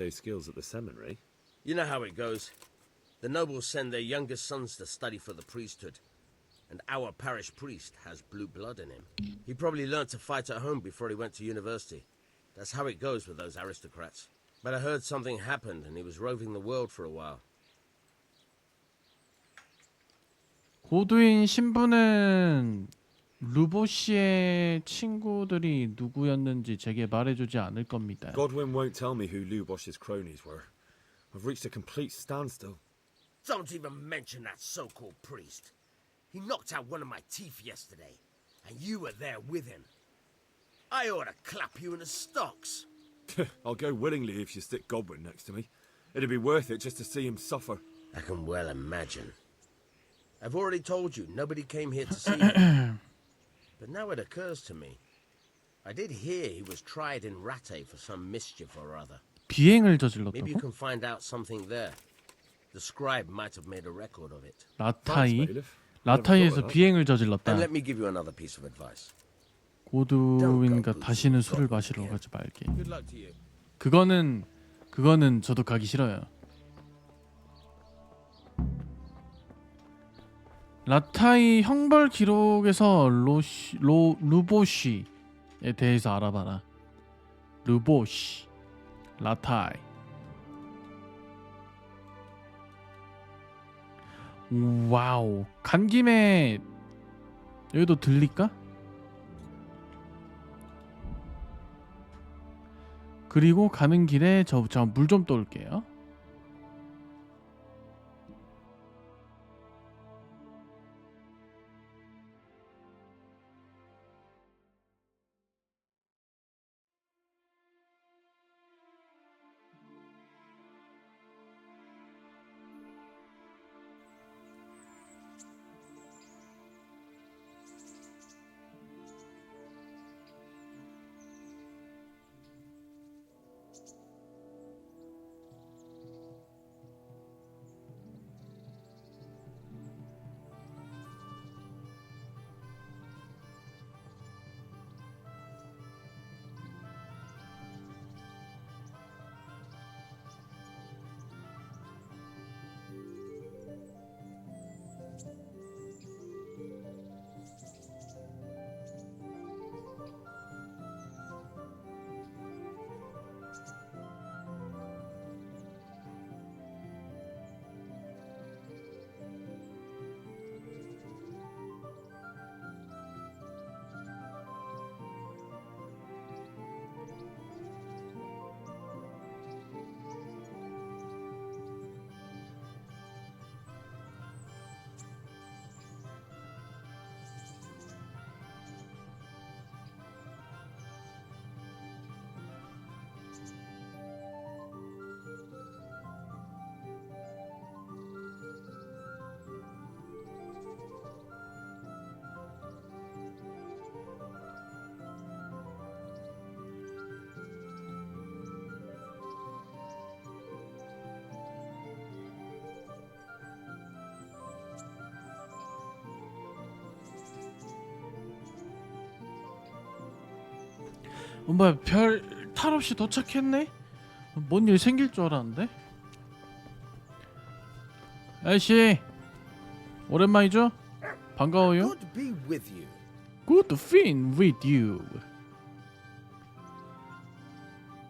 Those skills at the seminary. You know how it goes. The nobles send their youngest sons to study for the priesthood. And our parish priest has blue blood in him. He probably learned to fight at home before he went to university. That's how it goes with those aristocrats. But I heard something happened and he was roving the world for a while. 고두인 신부는 루보 씨의 친구들이 누구였는지 제게 말해주지 않을 겁니다. Godwin won't tell me who Lubosh's cronies were. I've reached a complete standstill. Don't even mention that so-called priest. He knocked out one of my teeth yesterday, and you were there with him. I ought to clap you in the stocks. I'll go willingly if you stick Godwin next to me. It'd be worth it just to see him suffer. I can well imagine. I've already told you, nobody came here to see you. But now it occurs to me. I did hear he was tried in Ratte for some mischief or other. 비행을 Maybe you 저질렀다고? can find out something there. The scribe might have made a record of it. 라타이? 라타이에서. 비행을 저질렀다. And let me give you another piece of advice. 고두인과 다시는 술을 마시러 가지 말게. Good luck to you. 그거는 그거는 저도 가기 싫어요. 라타이 형벌 기록에서 로시, 로 루보시에 대해서 알아봐라. 루보시, 라타이. 와우, 간 김에 여기도 들릴까? 그리고 가는 길에 저 물 좀 떠올게요. 어, 뭐야 별탈 없이 도착했네? 뭔 일 생길 줄 알았는데? 아저씨 오랜만이죠? 반가워요. Good to be with you. Good to fin with you.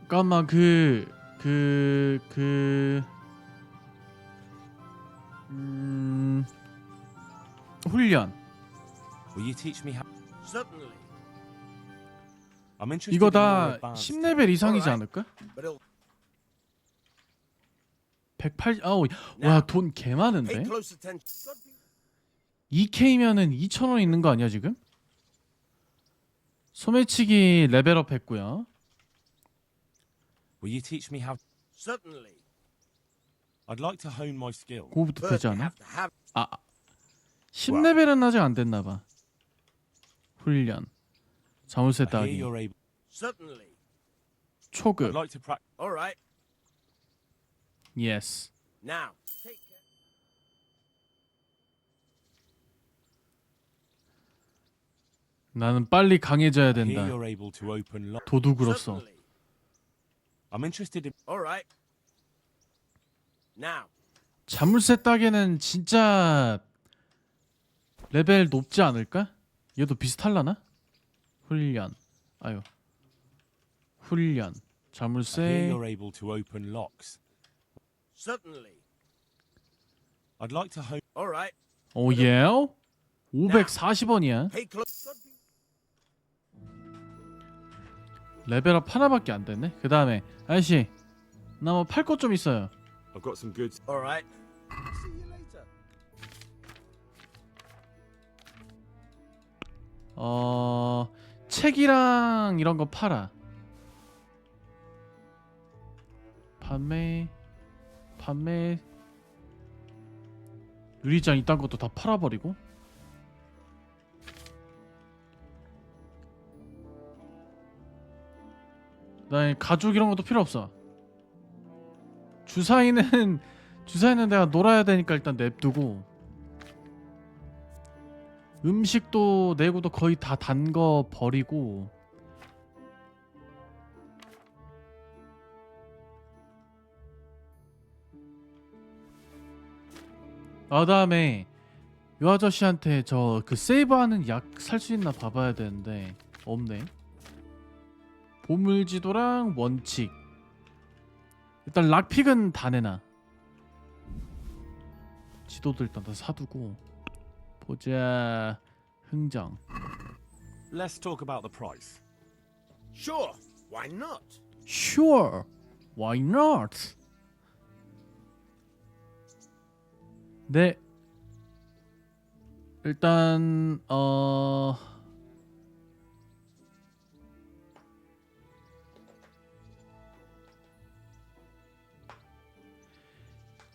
잠깐만 그그 그 음, 훈련 Will you teach me how? Certainly. 이거 다 advanced 10레벨 이상이지. 않을까? But it'll 180 아우 와돈 개 많은데? close attention. God be 2K면은 2,000원 있는 거 아니야 지금? 소매치기 레벨업 했고요. Will you teach me how? Certainly. I'd like to hone my skill. 그거부터 되지 않아? have to have 10레벨은 아직 안 됐나 봐. 훈련. 자물쇠 따기. You're able. certainly. I'd 초급. like to practice. All right. 예스. Now, take care. 나는 빨리 강해져야 I hear 된다. you're able to open. Lo- 도둑으로서. Certainly. I'm interested in. All right. Now, 자물쇠 따개는 진짜 레벨 높지 않을까? 얘도 비슷할라나? 훈련 아유 훈련 I hear 자물쇠 you're able to open locks. certainly. I'd like to hone. All right. 오예 540원이야 Pay close. 레벨업 하나밖에 안 됐네 그 다음에 아저씨 나 뭐 팔 것 좀 있어요 I've got some goods. All right. See you later. 어 책이랑 이런 거 팔아 판매 판매 유리장 이딴 것도 다 팔아버리고? 그다음에 가죽 이런 것도 필요 없어. 주사위는 주사위는 내가 놀아야 되니까 일단 냅두고 음식도 내구도 거의 다 단 거 버리고 아 다음에 요 아저씨한테 저 그 세이브하는 약 살 수 있나 봐봐야 되는데 없네 보물지도랑 원칙 일단 락픽은 다 내놔 지도도 일단 다 사두고 보자 흥정 Let's talk about the price. Sure. Why not? Sure Why not 네 일단 어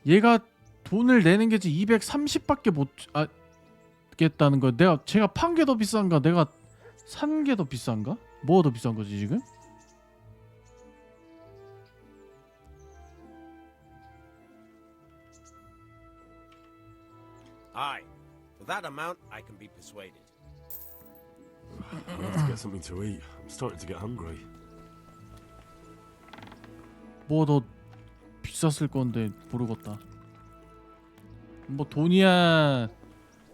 얘가 돈을 내는 게 지금 230밖에 못 아, 겠다는 거. 내가 제가 판 게 더 비싼가? 내가 산 게 더 비싼가? 뭐가 더 비싼 거지 지금? For that amount, I can be persuaded. I have to get something to eat. I'm starting to get hungry. 뭐 더 비쌌을 건데 모르겠다. 뭐 돈이야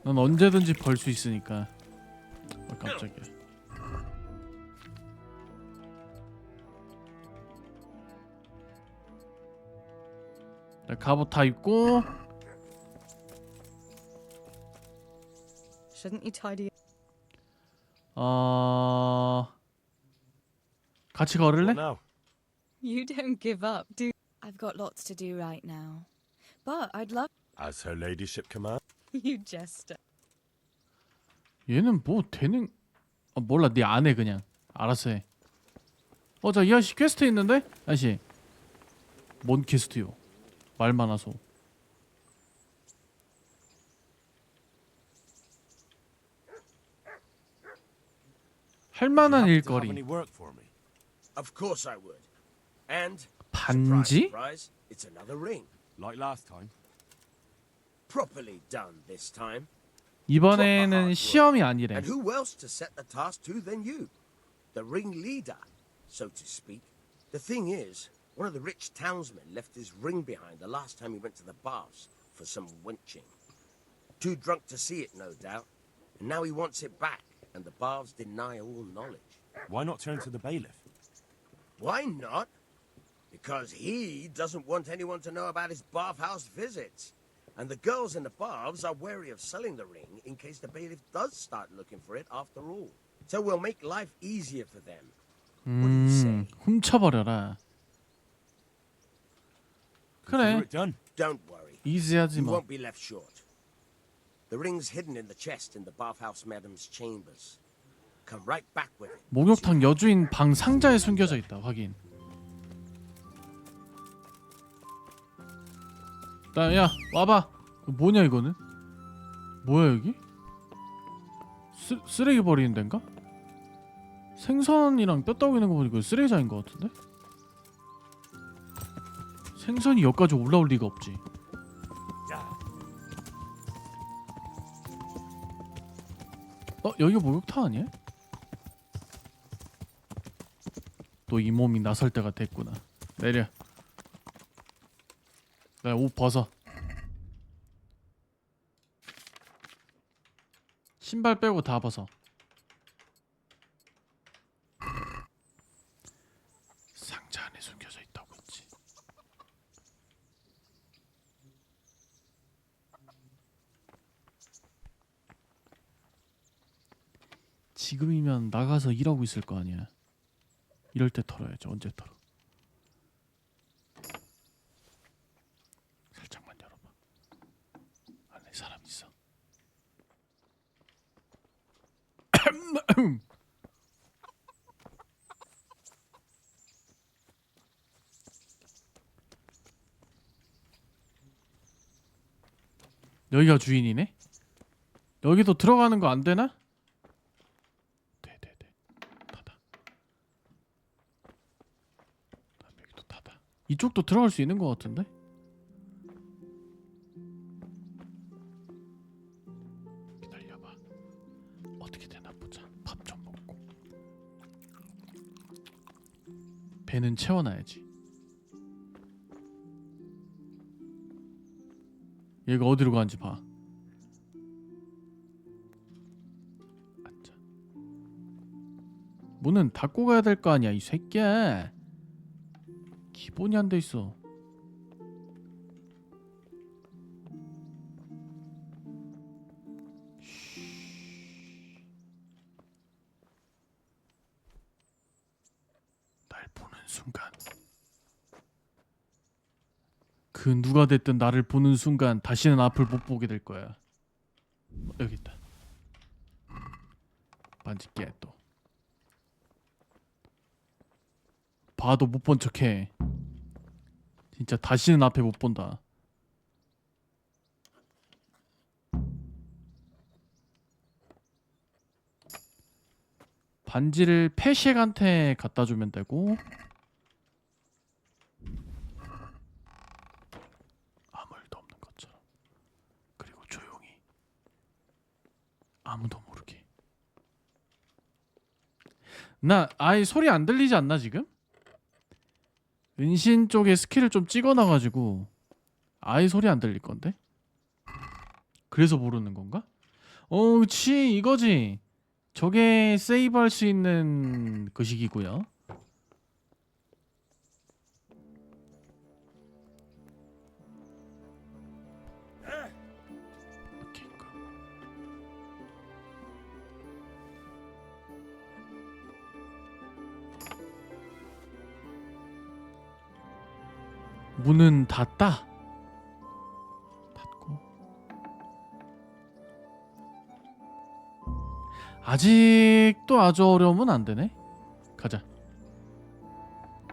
난 언제든지 벌 수 있으니까. 아 깜짝이야. 자, 갑옷 다 입고 Shouldn't you tidy 어 같이 걸을래? Now? You don't give up, do I've got lots to do right now. But I'd love As her ladyship commands. you jester. 얘는 뭐 되는 어 몰라 네 안 해 그냥 알아서 해. 어자 이 아저씨 퀘스트 있는데 아저씨 뭔 퀘스트요? 말 많아서. 할 Do you 만한 happen to have any 일거리 work for me? Of course I would. And surprise, 반지? surprise, it's another ring. Like last time? Properly done this time. 이번에는 시험이 아니래. And who else to set the task to than you? The ringleader, so to speak. The thing is, one of the rich townsmen left his ring behind the last time he went to the baths for some wenching. Too drunk to see it, no doubt. And now he wants it back, and the baths deny all knowledge. Why not turn to the bailiff? Why not? Because he doesn't want anyone to know about his bathhouse visits. And the girls in the baths are wary of selling the ring in case the bailiff does start looking for it after all. So we'll make life easier for them. What do you say? 음, 훔쳐버려라. Consider 그래, it done. Don't worry. 이지하지 You 뭐. won't be left short. The ring's hidden in the chest in the bathhouse madam's chambers. Come right back with it. 목욕탕 여주인 방 상자에 숨겨져 있다. 확인. 나, 야, 와봐. 뭐냐 이거는? 뭐야 여기? 쓰, 쓰레기 버리는 데인가? 생선이랑 뼈다귀 있는 거 보니까 쓰레기장인 것 같은데? 생선이 여기까지 올라올 리가 없지. 어 여기가 목욕탕 아니야? 또 이 몸이 나설 때가 됐구나. 내려. 네, 옷 벗어. 신발 빼고 다 벗어. 상자 안에 숨겨져 있다고 했지. 지금이면 나가서 일하고 있을 거 아니야. 이럴 때 털어야지. 언제 털어? 살짝만 열어봐. 안에 사람 있어. 여기가 주인이네? 여기도 들어가는 거 안 되나? 돼, 돼, 돼. 닫아. 그다음 여기도 닫아. 이쪽도 들어갈 수 있는 거 같은데? 기다려봐. 어떻게 되나 보자. 밥 좀 먹고. 배는 채워놔야지. 얘가 어디로 가는지 봐. 앉아. 문은 닫고 가야 될 거 아니야, 이 새끼야. 기본이 안 돼 있어. 날 보는 순간 그 누가 됐든 나를 보는 순간 다시는 앞을 못 보게 될 거야. 어, 여기 있다. 반지 깨 또. 봐도 못 본 척해. 진짜 다시는 앞에 못 본다. 반지를 패식한테 갖다 주면 되고 아무 일도 없는 것처럼 그리고 조용히 아무도 모르게 나 아예 소리 안 들리지 않나 지금? 은신 쪽에 스킬을 좀 찍어놔가지고 아예 소리 안 들릴 건데? 그래서 모르는 건가? 어, 그치 이거지. 저게 세이브 할 수 있는 그 식이고요. 문은 닫다. 닫고. 아직도 아주 어려우면 안 되네. 가자.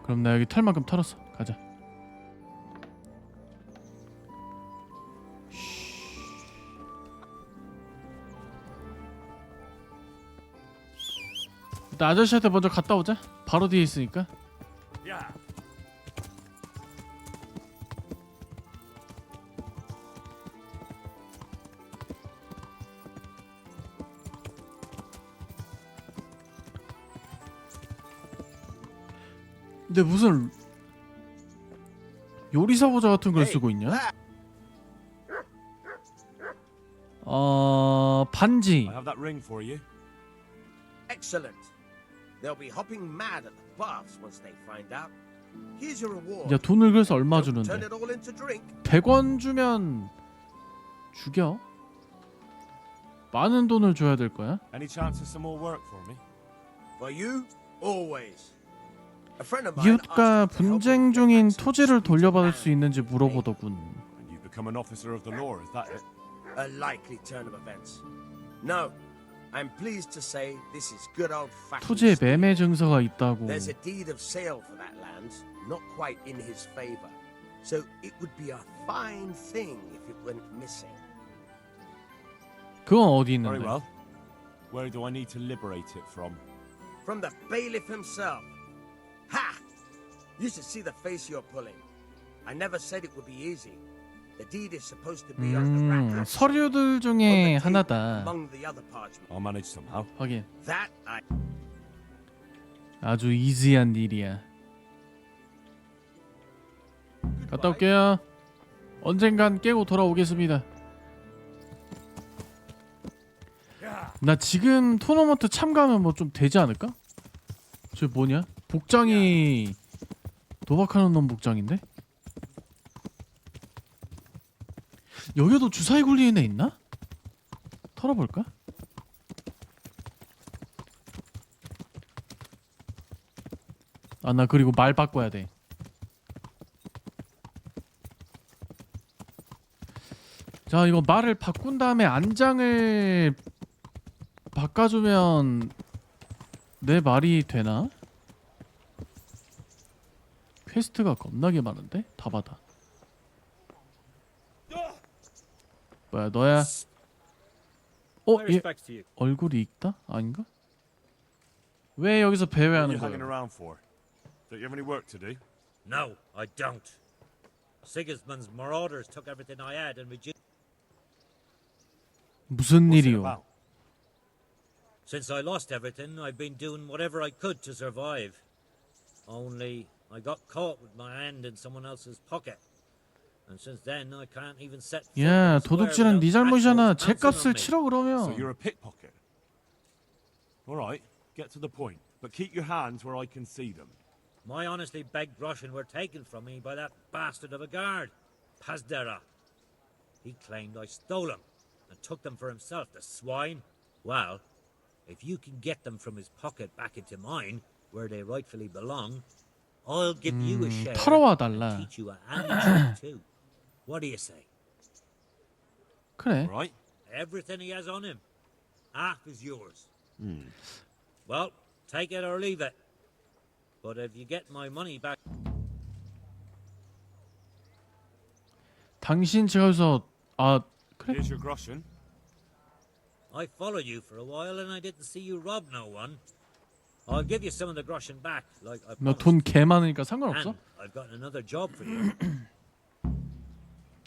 그럼 나 여기 털만큼 털었어. 가자. 일단 아저씨한테 먼저 갔다 오자. 바로 뒤에 있으니까. Yeah. 근데 무슨 요리사 보자 같은 걸 쓰고 있냐? 어 반지. I have that ring for you. Excellent. They'll be hopping mad at the baths once they find out. Here's your reward. 야 돈을 그래서 얼마 Don't turn 주는데? it all into drink. 100원 주면 죽여? 많은 돈을 줘야 될 거야? Any chance of some more work for me? For you, always. 이웃과 분쟁 중인 토지를 돌려받을. 수 있는지 물어보더군. And you become an officer of the law, is that it? A likely turn of events. No, I'm pleased to say this is good old-fashioned. 토지에 Steve. 매매 증서가 있다고. There's a deed of sale for that land, not quite in his favor. So it would be a fine thing if it went missing. 그건 어디 Very 있는데? well. Where do I need to liberate it from? From the bailiff himself. You should see the face you're pulling. I never said it would be easy. The deed is supposed to be on the 음, rack 서류들 중에 하나다. among the other parchment. I'll manage somehow. 확인. That I 아주 이지한 일이야. 갔다 올게요. 언젠간 깨고 돌아오겠습니다. 나 지금 토너먼트 참가하면 뭐 좀 되지 않을까? 저 뭐냐? 복장이 도박하는 놈 복장인데? 여기도 주사위 굴리는 애 있나? 털어볼까? 아 나 그리고 말 바꿔야 돼. 자 이거 말을 바꾼 다음에 안장을 바꿔주면 내 말이 되나? 퀘스트가 겁나게 많은데? 다 받아 뭐야 너야? 어? 얘 얼굴이 익다? 아닌가? 왜 여기서 배회하는 for? Don't you have any work to do? No, I don't. Sigismund's marauders took everything I had and reduced. 무슨 일이요? Since I lost everything, I've been doing whatever I could to survive. Only I got caught with my hand in someone else's pocket. And since then, I can't even set foot in 야 the square 도둑질은 네 without 잘못이잖아 assholes pouncing on 죗값을 me. 치러 So 그러면 you're a pickpocket. All right, get to the point, but keep your hands where I can see them. My honestly begged groschen were taken from me by that bastard of a guard, Pazdera. He claimed I stole them and took them for himself, the swine. Well, if you can get them from his pocket back into mine, where they rightfully belong, I'll give you a share 털어와 and 달라. teach you a handy trick too. What do you say? 그래 All right? Everything he has on him, half is yours. Well, take it or leave it. But if you get my money back. 당신 제가 여기서 아 그래? Here's your groschen. I followed you for a while and I didn't see you rob no one. I'll give you some of the groschen back, like I 너 promised. 돈 개 많으니까 상관없어? And I've got another job for you.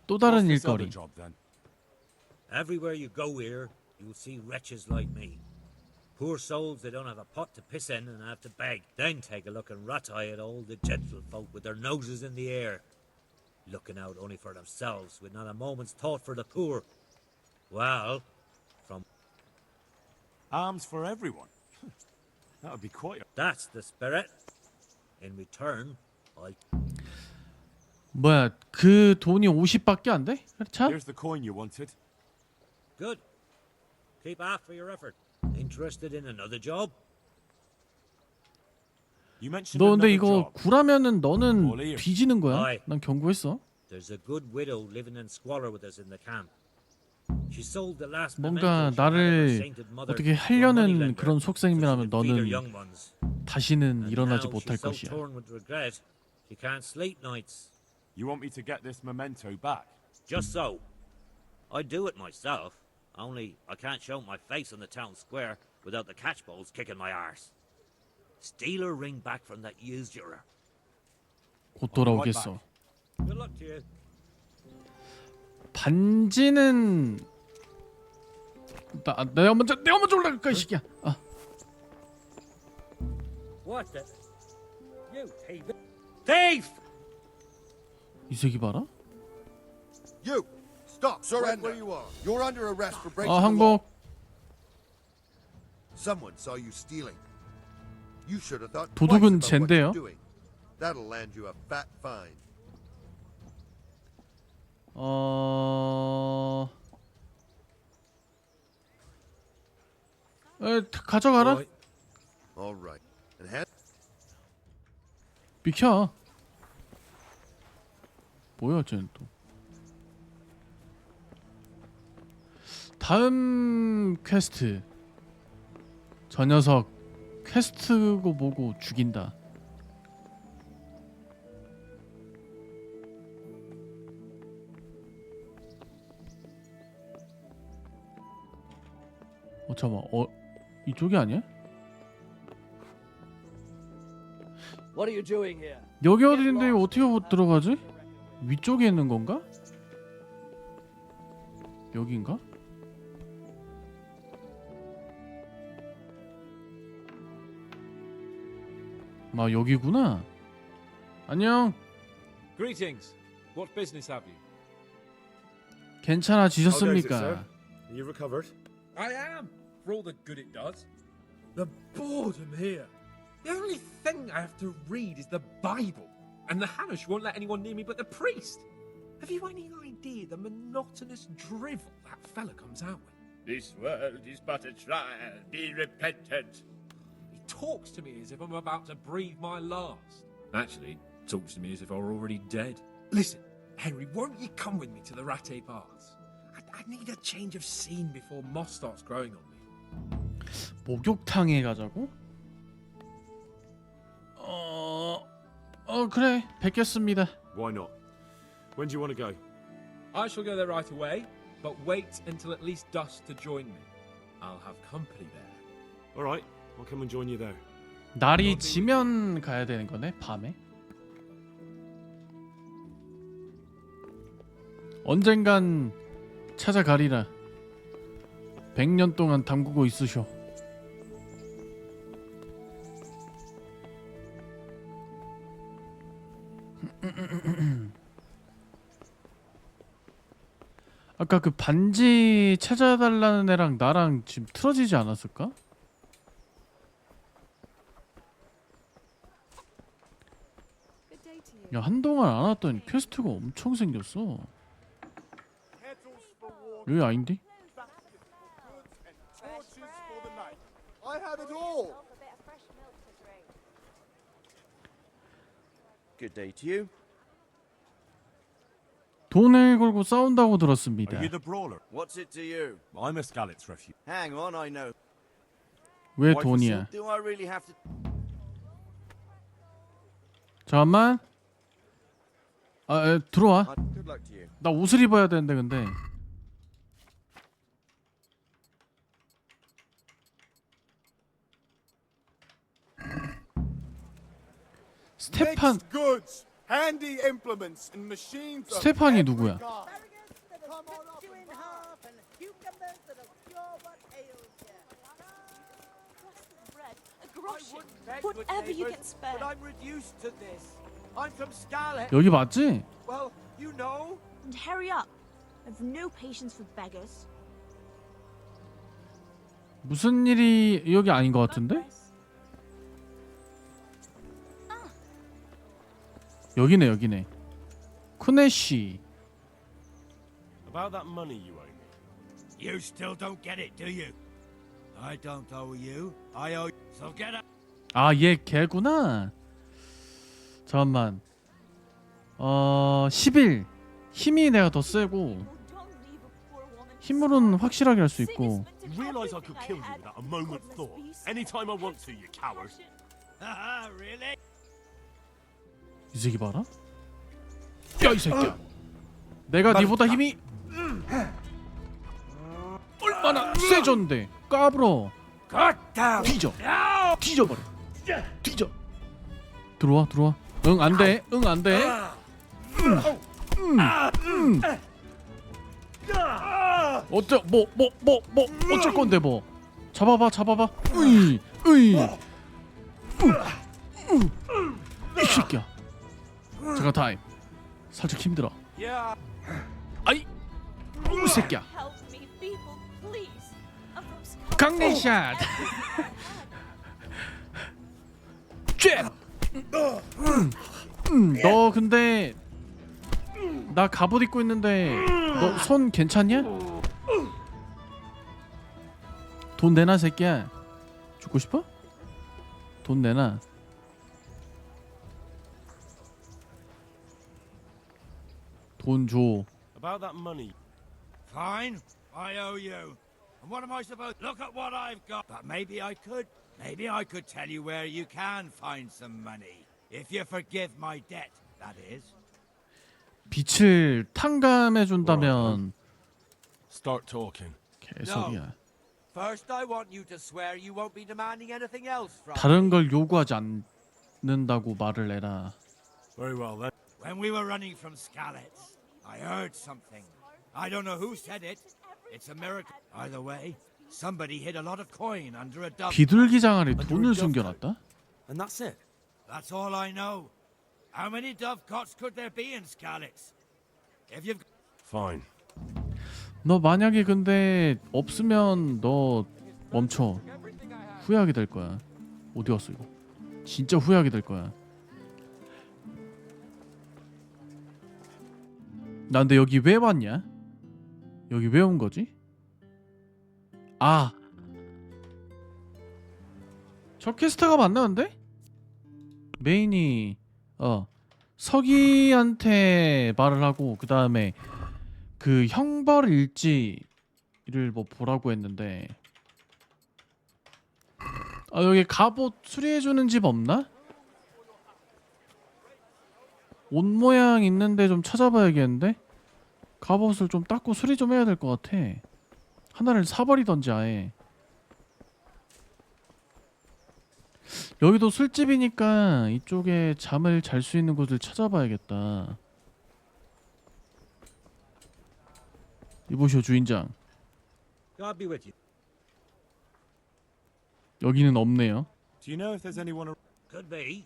또 다른 What's this other 일거리 job then? Everywhere you go here, you'll see wretches like me. Poor souls that don't have a pot to piss in and have to beg. Then take a look and rat eye at all the gentlefolk with their noses in the air, looking out only for themselves, with not a moment's thought for the poor. Well, from Arms for everyone. That would be quite. A... that's the spirit. In return, I 뭐야 그 돈이 50밖에 안 돼? 참? Here's the coin you wanted. good. Keep half for your effort. Interested in another job? You mentioned 너 근데 another 이거 job. 구라면은 너는. 뒤지는 거야. 난 경고했어 There's a good widow living in squalor with us in the camp. 뭔가 나를 sainted mother 어떻게 하려는 그런 속셈이라면 너는 young ones. 다시는 일어나지 못할 것이야 torn with regret, she can't sleep nights. You want me to get this memento back? Just so. I'd do it myself, only I can't show my face on the town square without the catchballs kicking my arse. Steal her ring back from that usurer. 곧 돌아오겠어 Good luck to you. 반지는 나 내가 먼저 내가 먼저 올라갈까 이 새끼야 아 What the? You thief! Thief! 이 새끼 봐라 You! Stop! Surrender! where you are. You're under arrest for breaking 아 the law. 항복 Someone saw you stealing. You should have thought 도둑은 twice about what 쟨데요? you're doing. That'll land you a fat fine. 어... 에, 가져가라. Right. All right. And hand 비켜. 뭐야 쟤는 또. 다음 퀘스트. 저 녀석 퀘스트고 뭐고 죽인다. 어 잠깐만. 어 이쪽이 아니야? What are you doing here? 여기 어디인데 어떻게 못 들어가지? 위쪽에 있는 건가? 여긴가? 아 여기구나. 안녕. Greetings. What business have you? 괜찮아지셨습니까? You recovered? I am, for all the good it does. The boredom here. The only thing I have to read is the Bible, and the Hanush won't let anyone near me but the priest. Have you any idea the monotonous drivel that fella comes out with? This world is but a trial. Be repentant. He talks to me as if I'm about to breathe my last. Actually, talks to me as if I were already dead. Listen, Henry, won't you come with me to the Ratte Baths? I, I need a change of scene before moss starts growing on me. 목욕탕에 가자고? 어, 어 그래 뵙겠습니다. Why not? When do you want to go? I shall go there right away, but wait until at least dusk to join me. I'll have company there. All right, I'll come and join you there. 날이 지면 가야 되는 거네 밤에. 언젠간 찾아가리라. 100년 동안 담그고 있으쇼. 아까 그 반지 찾아달라는 애랑 나랑 지금 틀어지지 않았을까? 야 한동안 안 왔더니 퀘스트가 엄청 생겼어. 여기 아닌데? Torches for the night. All. Good day to you. 돈을 걸고 싸운다고 들었습니다. Are you the brawler? What's it to you? I'm a Skalitz refugee. Hang on, I know. 왜 돈이야? Do I really have to? 잠깐만. 아 에, 들어와. Uh, good luck to you. 나 옷을 입어야 되는데 근데. 스테판 스테판이 누구야? 여기 맞지? Well, you know. And hurry up. I've no patience for beggars. 무슨 일이 여기 아닌 것 같은데? 여기네 여기네. 쿠네시. About that money you owe me. You still don't get it, do you? I don't owe you. I owe. So get up. 아, 얘 개구나. 잠깐만. 어, 10일. 힘이 내가 더 세고 힘으로는 확실하게 할 수 있고. You realise I could kill you without a moment's thought. Anytime I want to, you coward. Haha, really? 이 새끼 봐라. 야, 이 새끼야. 내가 니보다 힘이 얼마나 세졌는데. 까불어. 뒤져. 뒤져버려. 뒤져. 들어와, 들어와. 응, 안 돼. 응, 안 돼. 음, 음. 어째 뭐뭐 뭐 뭐 어쩔 건데 뭐 잡아봐 잡아봐 으이 으이 으, 으. 이 새끼야 잠깐 타임 살짝 힘들어. 아이 이 새끼야. 강내샷 쬐 음, 너 근데 나 갑옷 입고 있는데 너 손 괜찮냐? 돈 내놔 새끼야 죽고 싶어? 돈 내놔 돈 줘. About that money. Fine. I owe you. And what am I supposed? Look at what I've got. But maybe I could. Maybe I could tell you where you can find some money. If you forgive my debt, that is. 빛을 탕감해 준다면 Start talking. 개소리야. First, I want you to swear you won't be demanding anything else from 다른 me. 걸 요구하지 않는다고 말을 해라. Very well then. When we were running from Skalitz, I heard something. I don't know who said it. It's a miracle. Either way, somebody hid a lot of coin under a dove. 비둘기 장아리 돈을 숨겨놨다? And that's it. That's all I know. How many dovecots could there be in Skalitz? If you've Fine. 너 만약에 근데 없으면 너 멈춰. 후회하게 될 거야. 어디 갔어 이거? 진짜 후회하게 될 거야. 나 근데 여기 왜 왔냐? 여기 왜 온 거지? 아. 저 캐스터가 맞나는데? 메인이 어 서기한테 말을 하고 그 다음에 그 형벌 일지를 뭐 보라고 했는데 아 여기 갑옷 수리해주는 집 없나? 옷 모양 있는데 좀 찾아봐야겠는데? 갑옷을 좀 닦고 수리 좀 해야 될 것 같아. 하나를 사버리던지 아예. 여기도 술집이니까 이쪽에 잠을 잘 수 있는 곳을 찾아봐야겠다. 이보시오 주인장. 여기는 없네요. Do you know if there's anyone Could be.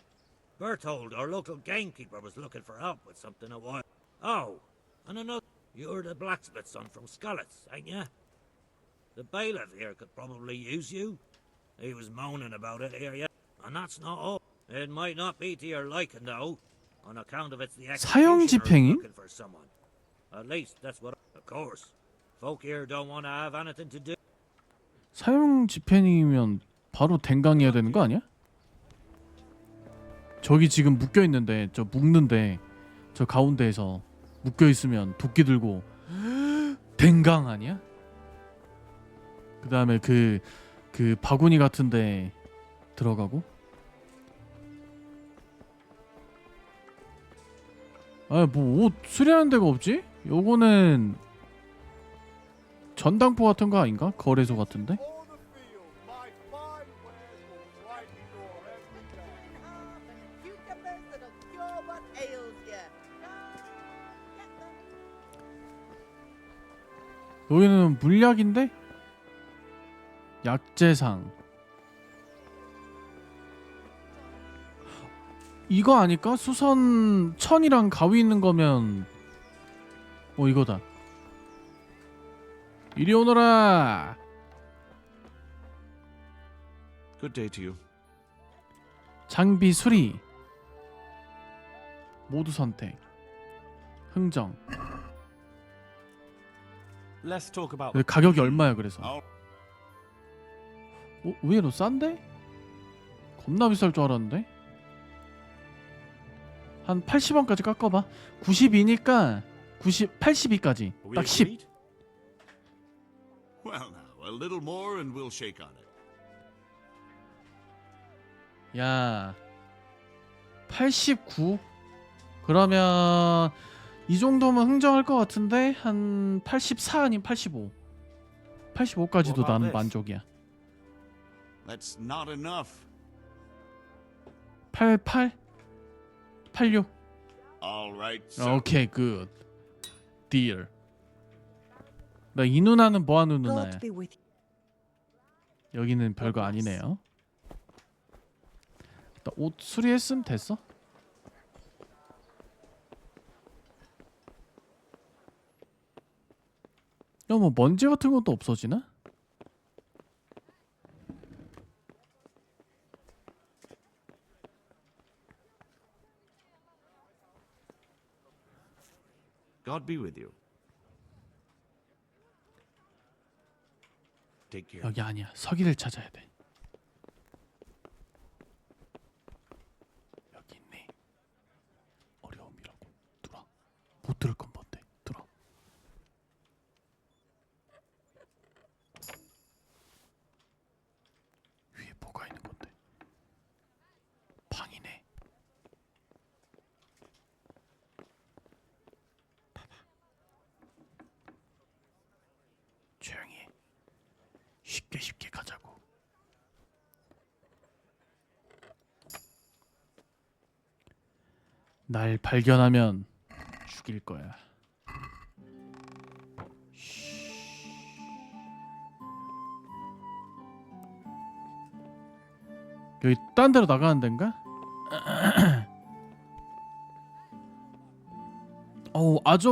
Berthold, our local gamekeeper, was looking for help with something a while. Oh, and another. You're the blacksmith's son from Scullets, ain't ya? The bailiff here could probably use you. He was moaning about it here, yeah. And that's not all. It might not be to your liking, though, on account of it's the 사형 executioner 집행인? looking for someone. At least that's what. Of course, folk here don't want to have anything to do. 사용 집행이면 바로 댕강해야 되는 거 아니야? 저기 지금 묶여 있는데 저 묶는데 저 가운데에서 묶여 있으면 도끼 들고 댕강 아니야? 그 다음에 그 그 바구니 같은데 들어가고 아뭐옷 수리하는 데가 없지? 요거는 전당포 같은 거 아닌가? 거래소 같은데? 여기는 물약인데? 약재상 이거 아닐까? 수선 천이랑 가위 있는 거면 어 이거다 이리 오너라 Good day to you. 장비 수리 모두 선택 흥정 Let's talk about. 근데 가격이 얼마야 그래서 어? 의외로 싼데? 겁나 비쌀 줄 알았는데 한 80원까지 깎아봐 92니까 90, 82까지 Are we 딱10 agreed? Well, now, a little more and we'll shake on it. 야, 89? 그러면 이 정도면 흥정할 것 같은데 한 84 아니면 85. 85까지도 What about 나는 this? 만족이야. That's not enough. 88? 86? All right, so 오케이, 굿. 딜. 나이 누나는 뭐 하는 누나야? God be with 여기는 별거 아니네요. 일단 옷 수리했으면 됐어. 야, 뭐 먼지 같은 것도 없어지나? God be with you. Take care. 여기 아니야. 서기를 찾아야 돼. 여기 있네. 어려움이라고. 들어. 못 들을 건 뭔데? 들어. 위에 뭐가 있는 건데? 방이네. 봐봐. 조용히 해. 쉽게 쉽게 가자고. 날 발견하면 죽일 거야. 여기 딴 데로 나가는 데인가? 어우 아주